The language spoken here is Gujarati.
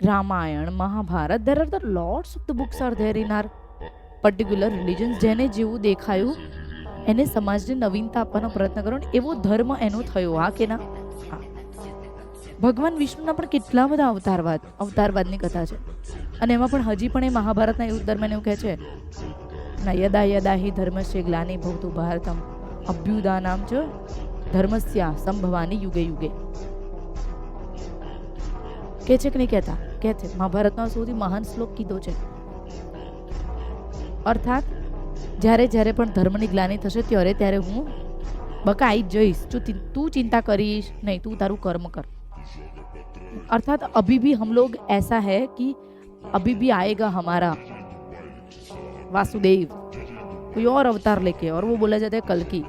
Ramayana, Mahabharata there are the lots of the books are there in our particular religions જેને જેવું દેખાયું, એને સમાજને નવીનતા આપવાનો પ્રયત્ન કરો ને એવો ધર્મ એનો થયો. હા કે ના? હા. ભગવાન વિષ્ણુના પણ કેટલા બધા અવતારવાદ, અવતારવાદની કથા છે. અને એમાં પણ હજી પણ એ મહાભારતના યુદ્ધ દરમિયાન એવું કહે છે, ના યદા યદા હિ ધર્મસ્ય ગ્લાની ભવતું ભારતમ અભ્યુદા નામ છે ધર્મસ્યા સંભવાની યુગે યુગે. કે છે કે નહીં કહેતા? કહે છે. મહાભારતનો સૌથી મહાન શ્લોક કીધો છે. અર્થાત, જ્યારે જ્યારે પણ ધર્મની ગ્લાની થશે ત્યારે ત્યારે હું બકા આવી જઈશ. જો તું ચિંતા કરીશ નહીં. તું તારું કર્મ કર. અર્થાત, અભી ભી હમ લોગ એસા હૈ કે અભી ભી આયેગા હમારા. વાસુદેવ. કોઈ ઓર અવતાર લેકે. ઓર વો બોલા જાતા કલકી